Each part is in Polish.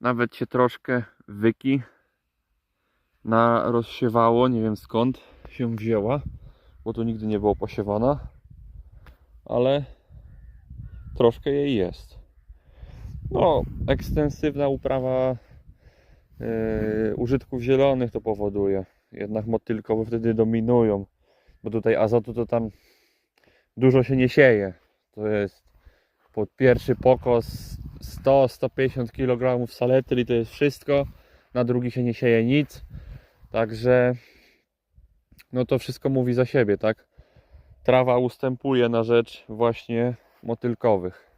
Nawet się troszkę wyki na rozsiewało, nie wiem skąd się wzięła, bo tu nigdy nie było posiewana, ale troszkę jej jest. No, ekstensywna uprawa yy, użytków zielonych to powoduje. Jednak motylkowe wtedy dominują, bo tutaj azotu to tam dużo się nie sieje. To jest pod pierwszy pokos 100-150 kg saletry to jest wszystko. Na drugi się nie sieje nic. Także no to wszystko mówi za siebie, tak? Trawa ustępuje na rzecz właśnie motylkowych.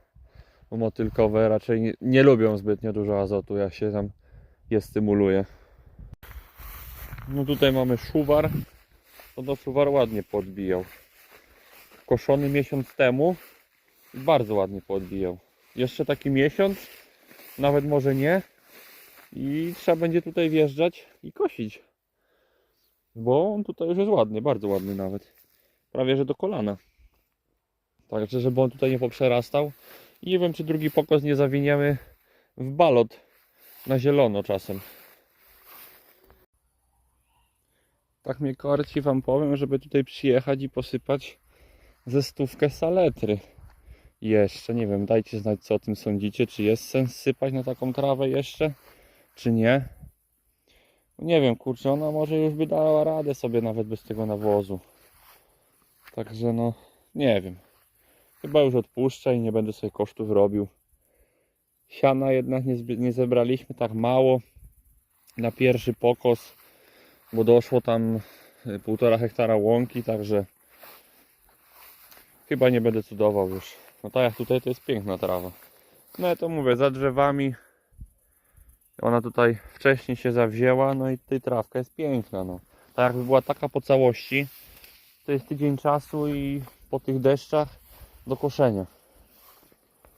Bo motylkowe raczej nie, nie lubią zbytnio dużo azotu, jak się tam je stymuluje. No tutaj mamy szuwar. To szuwar ładnie podbijał. Koszony miesiąc temu bardzo ładnie podbijał. Jeszcze taki miesiąc, nawet może nie. I trzeba będzie tutaj wjeżdżać i kosić. Bo on tutaj już jest ładny, bardzo ładny nawet. Prawie że do kolana. Także żeby on tutaj nie poprzerastał. I nie wiem czy drugi pokos nie zawiniemy w balot na zielono czasem. Tak mnie korci wam powiem, żeby tutaj przyjechać i posypać ze stówkę saletry. Jeszcze, nie wiem, dajcie znać co o tym sądzicie, czy jest sens sypać na taką trawę jeszcze, czy nie. No Nie wiem, kurczę, ona może już by dała radę sobie nawet bez tego nawozu. Także no, nie wiem. Chyba już odpuszczę i nie będę sobie kosztów robił. Siana jednak nie, nie zebraliśmy tak mało na pierwszy pokos, bo doszło tam y, półtora hektara łąki, także chyba nie będę cudował już. No tak jak tutaj to jest piękna trawa. No ja to mówię, za drzewami ona tutaj wcześniej się zawzięła, no i tutaj trawka jest piękna. No. Tak jakby była taka po całości, to jest tydzień czasu i po tych deszczach do koszenia.